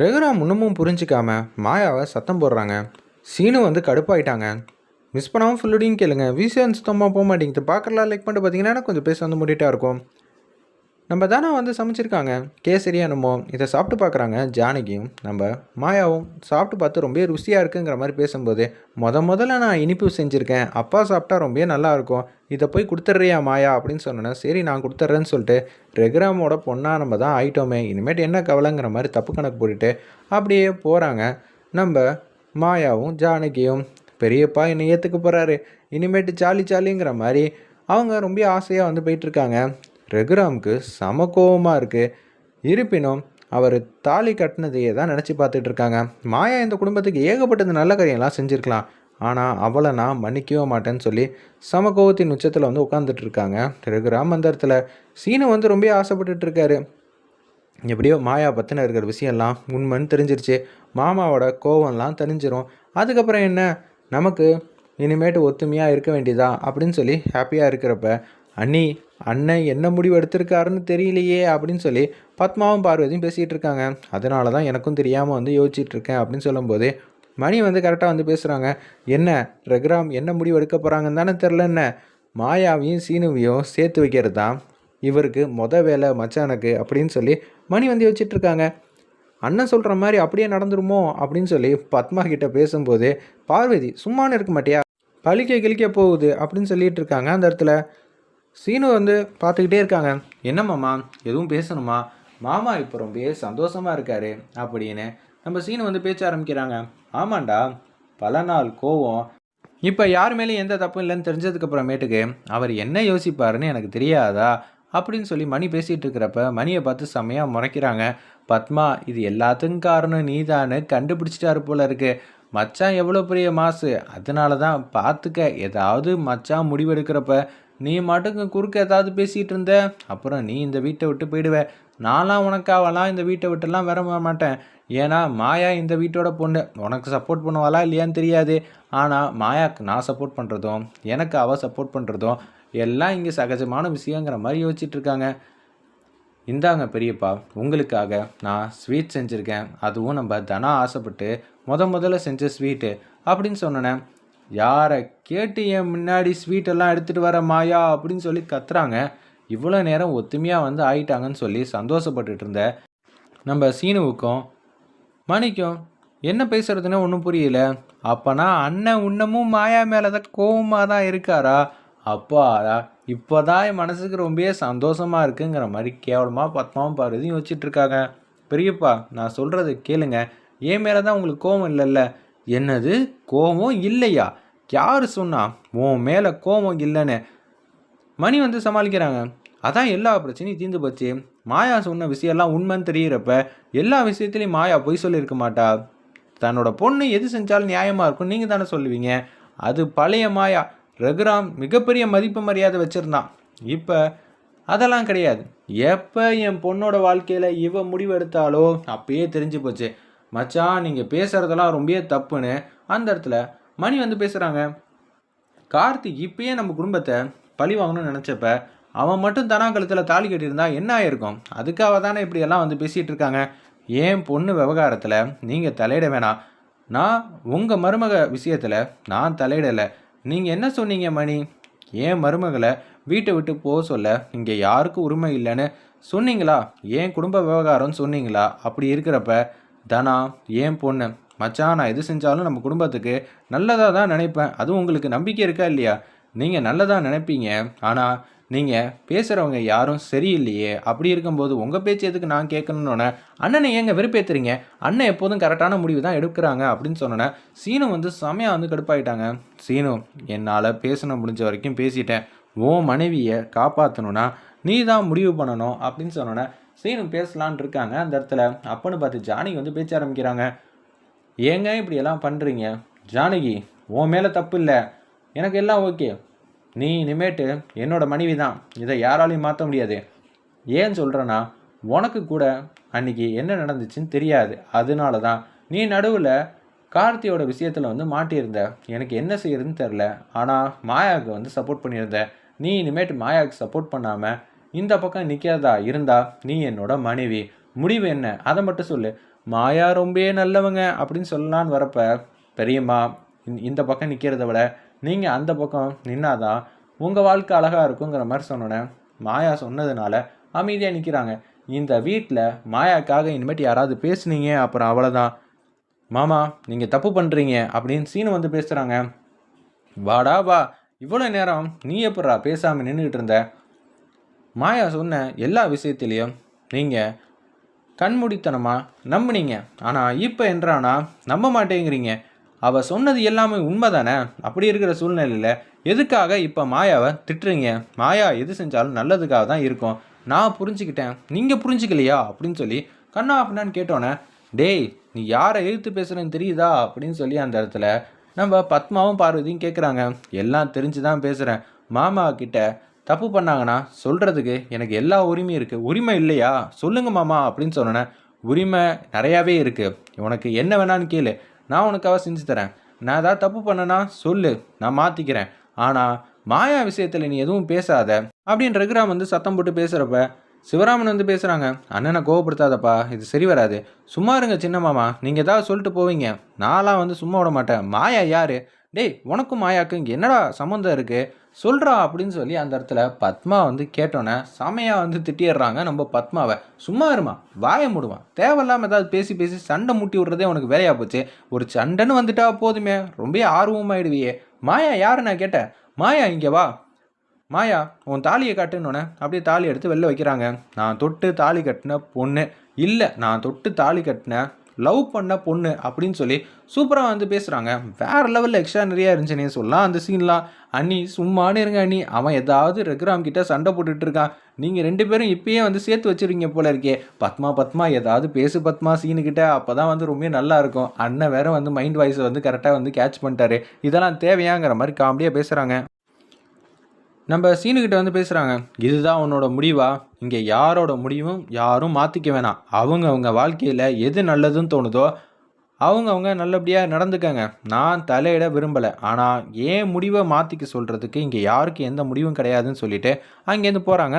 ரகுராம் இன்னமும் புரிஞ்சிக்காம மாயாவை சத்தம் போடுறாங்க. சீனு வந்து கடுப்பாயிட்டாங்க. மிஸ் பண்ணாமல் ஃபுல்லோடையும் கேளுங்க. விசியன் சுத்தமாக போக மாட்டேங்குது. பார்க்கலாம் லைக் பண்ணிட்டு பார்த்தீங்கன்னா கொஞ்சம் பேச வந்து முடிட்டா இருக்கும். நம்ம தானே வந்து சமைச்சிருக்காங்க. கேசரி என்னமோ இதை சாப்பிட்டு பார்க்குறாங்க ஜானகியும் நம்ம மாயாவும். சாப்பிட்டு பார்த்து ரொம்ப ருசியாக இருக்குங்கிற மாதிரி பேசும்போது முத முதல்ல நான் இனிப்பு செஞ்சுருக்கேன். அப்பா சாப்பிட்டா ரொம்ப நல்லா இருக்கும். இதை போய் கொடுத்துட்றியா மாயா? அப்படின்னு சொன்னேன் சரி நான் கொடுத்துட்றேன்னு சொல்லிட்டு ரெகுராமோட பொண்ணாக நம்ம தான் ஆயிட்டோமே. இனிமேட்டு என்ன கவலைங்கிற மாதிரி தப்பு கணக்கு போட்டுட்டு அப்படியே போகிறாங்க நம்ம மாயாவும் ஜானகியும் பெரியப்பா என்னை ஏற்றுக்க போகிறாரு இனிமேட்டு ஜாலி ஜாலிங்கிற மாதிரி அவங்க ரொம்ப ஆசையாக வந்து போயிட்டுருக்காங்க ரகுராமுக்கு சம கோவமாக இருக்குது இருப்பினும் அவர் தாலி கட்டினதையே தான் நினச்சி பார்த்துட்டு இருக்காங்க. மாயா இந்த குடும்பத்துக்கு ஏகப்பட்டது நல்ல காரியம்லாம் செஞ்சுருக்கலாம். ஆனால் அவளை நான் மன்னிக்கவே மாட்டேன்னு சொல்லி சம கோவத்தின் உச்சத்தில் வந்து உட்காந்துட்டு இருக்காங்க. ரகுராம் அந்த இடத்துல சீனு வந்து ரொம்ப ஆசைப்பட்டுட்டு இருக்காரு. எப்படியோ மாயா பற்றின இருக்கிற விஷயம்லாம் உண்மைன்னு தெரிஞ்சிருச்சு. மாமாவோட கோவம்லாம் தெரிஞ்சிடும் அதுக்கப்புறம் என்ன? நமக்கு இனிமேட்டு ஒத்துமையாக இருக்க வேண்டியதா? அப்படின்னு சொல்லி ஹாப்பியாக இருக்கிறப்ப அண்ணி அண்ணன் என்ன முடிவு எடுத்திருக்காருன்னு தெரியலையே அப்படின்னு சொல்லி பத்மாவும் பார்வதியும் பேசிகிட்டு இருக்காங்க. அதனால தான் எனக்கும் தெரியாமல் வந்து யோசிச்சுட்ருக்கேன் அப்படின்னு சொல்லும்போது மணி வந்து கரெக்டாக வந்து பேசுகிறாங்க என்ன ரகுராம் என்ன முடிவு எடுக்க போகிறாங்கன்னு தானே தெரில என்ன? மாயாவையும் சீனுவையும் சேர்த்து வைக்கிறது? தான் இவருக்கு மொத வேலை மச்சானுக்கு அப்படின்னு சொல்லி மணி வந்து யோசிச்சிட்டிருக்காங்க அண்ணன் சொல்கிற மாதிரி அப்படியே நடந்துருமோ அப்படின்னு சொல்லி பத்மா கிட்ட பேசும்போது பார்வதி சும்மானு இருக்க மாட்டியா? பழிக்க கிழிக்க போகுது அப்படின்னு சொல்லிட்டு இருக்காங்க அந்த இடத்துல. சீனு வந்து பார்த்துக்கிட்டே இருக்காங்க. என்ன மாமா? எதுவும் பேசணுமா? மாமா இப்போ ரொம்ப சந்தோஷமாக இருக்காரு அப்படின்னு நம்ம சீனு வந்து பேச்ச ஆரம்பிக்கிறாங்க. ஆமாண்டா பல நாள் கோவம். இப்போ யார் மேலேயும் எந்த தப்பும் இல்லைன்னு தெரிஞ்சதுக்கப்புறமேட்டுக்கு அவர் என்ன யோசிப்பாருன்னு எனக்கு தெரியாதா? அப்படின்னு சொல்லி மணி பேசிகிட்டு இருக்கிறப்ப மணியை பார்த்து செம்மையாக முறைக்கிறாங்க. பத்மா இது எல்லாத்துக்கும் காரணம் நீதான்னு கண்டுபிடிச்சிட்டாரு போல இருக்கு. மச்சான் எவ்வளோ பெரிய மாசு. அதனால தான் பார்த்துக்க ஏதாவது மச்சான் முடிவெடுக்கிறப்ப நீ மாட்டுக்கு குறுக்க ஏதாவது பேசிகிட்டு இருந்த? அப்புறம் நீ இந்த வீட்டை விட்டு போயிடுவ. நான்லாம் உனக்காவலாம் இந்த வீட்டை விட்டுலாம் வர மாட்டேன். ஏன்னா மாயா இந்த வீட்டோட பொண்ணு. உனக்கு சப்போர்ட் பண்ணுவாளா இல்லையான்னு தெரியாது. ஆனால் மாயாக்கு நான் சப்போர்ட் பண்ணுறதும் எனக்கு அவள் சப்போர்ட் பண்ணுறதும் எல்லாம் இங்கே சகஜமான விஷயங்கிற மாதிரி யோசிச்சுட்டு இருக்காங்க. இந்தாங்க பெரியப்பா உங்களுக்காக நான் ஸ்வீட் செஞ்சுருக்கேன். அதுவும் நம்ம தனா ஆசைப்பட்டு முத முதல்ல செஞ்ச ஸ்வீட்டு அப்படின்னு சொன்னேன். யாரை கேட்டு என் முன்னாடி ஸ்வீட்டெல்லாம் எடுத்துகிட்டு வர மாயா அப்படின்னு சொல்லி கத்துறாங்க. இவ்வளோ நேரம் ஒத்துமையாக வந்து ஆயிட்டாங்கன்னு சொல்லி சந்தோஷப்பட்டுட்டு இருந்த நம்ம சீனுவுக்கும் மணிக்கும் என்ன பேசுறதுன்னு ஒன்றும் புரியல. அப்போனா அண்ணன் இன்னமும் மாயா மேலே தான் கோவமாக தான் இருக்காரா? அப்பாடா இப்போதான் என் மனசுக்கு ரொம்பவே சந்தோஷமாக இருக்குங்கிற மாதிரி கேவலமாக பத்மாவும் பார்வதியும் வச்சுட்டு இருக்காங்க. பெரியப்பா நான் சொல்கிறது கேளுங்க. என் மேலே தான் உங்களுக்கு கோவம் இல்லைல்ல. என்னது? கோபம் இல்லையா? யார் சொன்னா உன் மேலே கோபம் இல்லைன்னு? மணி வந்து சமாளிக்கிறாங்க. அதான் எல்லா பிரச்சனையும் தீர்ந்து போச்சு. மாயா சொன்ன விஷயம்லாம் உண்மைன்னு தெரியிறப்ப எல்லா விஷயத்துலையும் மாயா பொய் சொல்லியிருக்க மாட்டா. தன்னோட பொண்ணு எது செஞ்சாலும் நியாயமாக இருக்கும் நீங்கள் தானே சொல்லுவீங்க. அது பழைய மாயா. ரகுராம் மிகப்பெரிய மதிப்பு மரியாதை வச்சுருந்தான் இப்போ அதெல்லாம் கிடையாது. எப்போ என் பொண்ணோட வாழ்க்கையில் இவ முடிவெடுத்தாலோ அப்பயே தெரிஞ்சு போச்சு. மச்சான் நீங்கள் பேசுகிறதெல்லாம் ரொம்பவே தப்புன்னு அந்த இடத்துல மணி வந்து பேசுகிறாங்க கார்த்திக் இப்பயே நம்ம குடும்பத்தை பழி வாங்கணும்னு நினச்சப்ப அவன் மட்டும் தனா கழுத்தில் தாலி கட்டியிருந்தா என்ன ஆயிருக்கும்? அதுக்காக தானே இப்படியெல்லாம் வந்து பேசிகிட்டு இருக்காங்க. ஏன் பொண்ணு விவகாரத்தில் நீங்கள் தலையிட வேணாம். நான் உங்கள் மருமக விஷயத்தில் நான் தலையிடலை. நீங்கள் என்ன சொன்னீங்க மணி? ஏன் மருமகளை வீட்டை விட்டு போக சொல்ல இங்கே யாருக்கும் உரிமை இல்லைன்னு சொன்னீங்களா? ஏன் குடும்ப விவகாரம்னு சொன்னீங்களா? அப்படி இருக்கிறப்ப தனா ஏன் பொண்ணு? மச்சான் நான் எது செஞ்சாலும் நம்ம குடும்பத்துக்கு நல்லதாக தான் நினைப்பேன். அதுவும் உங்களுக்கு நம்பிக்கை இருக்கா இல்லையா? நீங்கள் நல்லதாக நினைப்பீங்க. ஆனால் நீங்கள் பேசுகிறவங்க யாரும் சரியில்லையே. அப்படி இருக்கும்போது உங்கள் பேச்சு எதுக்கு நான் கேட்கணுன்னொன்னே அண்ணனை ஏங்க வெறுப்பேற்றுறீங்க அண்ணன் எப்போதும் கரெக்டான முடிவு தான் எடுக்கிறாங்க அப்படின்னு சொன்னோன்னே சீனு வந்து செமையாக வந்து கடுப்பாயிட்டாங்க. சீனு என்னால் பேசணும் முடிஞ்ச வரைக்கும் பேசிட்டேன். உன் மனைவியை காப்பாற்றணுன்னா நீ தான் முடிவு பண்ணணும் அப்படின்னு சொன்னோன்னே சீனு பேசலான் இருக்காங்க. அந்த இடத்துல அப்பன்னு பார்த்து ஜானகி வந்து பேச்ச ஆரம்பிக்கிறாங்க. ஏங்க இப்படியெல்லாம் பண்ணுறீங்க ஜானகி உன் மேலே தப்பு இல்லை. எனக்கு எல்லாம் ஓகே. நீ இனிமேட்டு என்னோட மனைவி தான் இதை யாராலையும் மாற்ற முடியாது. ஏன் சொல்கிறேன்னா உனக்கு கூட அன்னைக்கு என்ன நடந்துச்சுன்னு தெரியாது. அதனால தான் நீ நடுவில் கார்த்தியோட விஷயத்தில் வந்து மாட்டியிருந்த. எனக்கு என்ன செய்யறதுன்னு தெரில ஆனால் மாயாவுக்கு வந்து சப்போர்ட் பண்ணியிருந்த. நீ இனிமேட்டு மாயாவுக்கு சப்போர்ட் பண்ணாமல் இந்த பக்கம் நிற்கிறதா இருந்தா நீ என்னோட மனைவி. முடிவு என்ன? அதை மட்டும் சொல்லு. மாயா ரொம்பவே நல்லவங்க அப்படின்னு சொல்லலான்னு வரப்ப பெரியம்மா இந்த- பக்கம் நிற்கிறத விட நீங்கள் அந்த பக்கம் நின்னாதான் உங்கள் வாழ்க்கை அழகாக இருக்குங்கிற மாதிரி சொன்னோன்னே மாயா சொன்னதுனால அமைதியாக நிற்கிறாங்க இந்த வீட்டில் மாயாக்காக இனிமேட்டு யாராவது பேசுனீங்க அப்புறம் அவ்வளோதான் மாமா நீங்கள் தப்பு பண்ணுறீங்க அப்படின்னு சீனு வந்து பேசுகிறாங்க வாடா வா. இவ்வளோ நேரம் நீ எப்படா பேசாமல் நின்றுக்கிட்டு இருந்த? மாயா சொன்ன எல்லா விஷயத்திலையும் நீங்கள் கண்மூடித்தனமாக நம்புனீங்க. ஆனால் இப்போ என்றானா நம்ப மாட்டேங்கிறீங்க. அவள் சொன்னது எல்லாமே உண்மை தானே அப்படி இருக்கிற சூழ்நிலையில் எதுக்காக இப்போ மாயாவை திட்டுறீங்க? மாயா எது செஞ்சாலும் நல்லதுக்காக தான் இருக்கும். நான் புரிஞ்சுக்கிட்டேன். நீங்கள் புரிஞ்சுக்கலையா? அப்படின்னு சொல்லி கண்ணா அப்படின்னான்னு கேட்டோன்னே டேய் நீ யாரை எழுத்து பேசுகிறேன்னு தெரியுதா? அப்படின்னு சொல்லி அந்த இடத்துல நம்ம பத்மாவும் பார்வதியும் கேட்குறாங்க எல்லாம் தெரிஞ்சு தான் பேசுகிறேன் மாமா கிட்ட தப்பு பண்ணாங்கன்னா சொல்கிறதுக்கு எனக்கு எல்லா உரிமையும் இருக்குது உரிமை இல்லையா? சொல்லுங்க மாமா அப்படின்னு சொன்னேனே உரிமை நிறையாவே இருக்குது உனக்கு என்ன வேணான்னு கேளு. நான் உனக்காக செஞ்சு தரேன். நான் ஏதாவது தப்பு பண்ணனா சொல்லு. நான் மாற்றிக்கிறேன் ஆனால் மாயா விஷயத்தில் நீ எதுவும் பேசாத. அப்படின்னு ரகுராம் வந்து சத்தம் போட்டு பேசுகிறப்ப சிவராமன் வந்து பேசுகிறாங்க அண்ணனை கோவப்படுத்தாதப்பா இது சரி வராது. சும்மா இருங்க சின்ன மாமா. நீங்கள் ஏதாவது சொல்லிட்டு போவீங்க. நான்லாம் வந்து சும்மா விட மாட்டேன். மாயா யார்? டேய் உனக்கும் மாயாக்கும் இங்கே என்னடா சம்மந்தம் இருக்குது சொல்கிறா அப்படின்னு சொல்லி அந்த இடத்துல பத்மா வந்து கேட்டோன்னே செமையாக வந்து திட்டிடுறாங்க நம்ம பத்மாவை. சும்மா இருமா வாயை மூடுவான் தேவையில்லாமல் ஏதாவது பேசி பேசி சண்டை முட்டி விடுறதே உனக்கு வேலையாக போச்சு. ஒரு சண்டைன்னு வந்துட்டா போதுமே. ரொம்ப ஆர்வமாயிடுவியே. மாயா யாரு நான் கேட்டேன். மாயா இங்கே வா. மாயா உன் தாலியை கட்டுன்னொன்னே அப்படியே தாலி எடுத்து வெளில வைக்கிறாங்க. நான் தொட்டு தாலி கட்டின பொண்ணு. இல்லை நான் தொட்டு தாலி கட்டின லவ் பண்ண பொண்ணு அப்படின்னு சொல்லி சூப்பராக வந்து பேசுகிறாங்க வேறு லெவலில் எக்ஸ்ட்ரா நிறையா இருந்துச்சுன்னே சொல்லலாம் அந்த சீன்லாம் அண்ணி சும்மானு இருங்க அண்ணி. அவன் ஏதாவது ரகுராம் கிட்ட சண்டை போட்டுட்டு இருக்கான். நீங்கள் ரெண்டு பேரும் இப்பயே வந்து சேர்த்து வச்சிருக்கீங்க போல இருக்கே. பத்மா பத்மா ஏதாவது பேசு பத்மா சீனுக்கிட்ட அப்போ தான் வந்து ரொம்ப நல்லா இருக்கும். அண்ணன் வேற வந்து மைண்ட் வாய்ஸை வந்து கரெக்டாக வந்து கேட்ச் பண்ணிட்டாரு. இதெல்லாம் தேவையாங்கிற மாதிரி காமெடியாக பேசுகிறாங்க நம்ம சீனுக்கிட்ட வந்து பேசுகிறாங்க இதுதான் உன்னோட முடிவா? இங்கே யாரோட முடிவும் யாரும் மாற்றிக்க வேணாம். அவங்க அவங்க வாழ்க்கையில் எது நல்லதுன்னு தோணுதோ அவங்க அவங்க நல்லபடியாக நடந்துக்கங்க. நான் தலையிட விரும்பலை. ஆனால் ஏன் முடிவை மாற்றிக்க சொல்கிறதுக்கு இங்கே யாருக்கு எந்த முடிவும் கிடையாதுன்னு சொல்லிட்டு அங்கேருந்து போகிறாங்க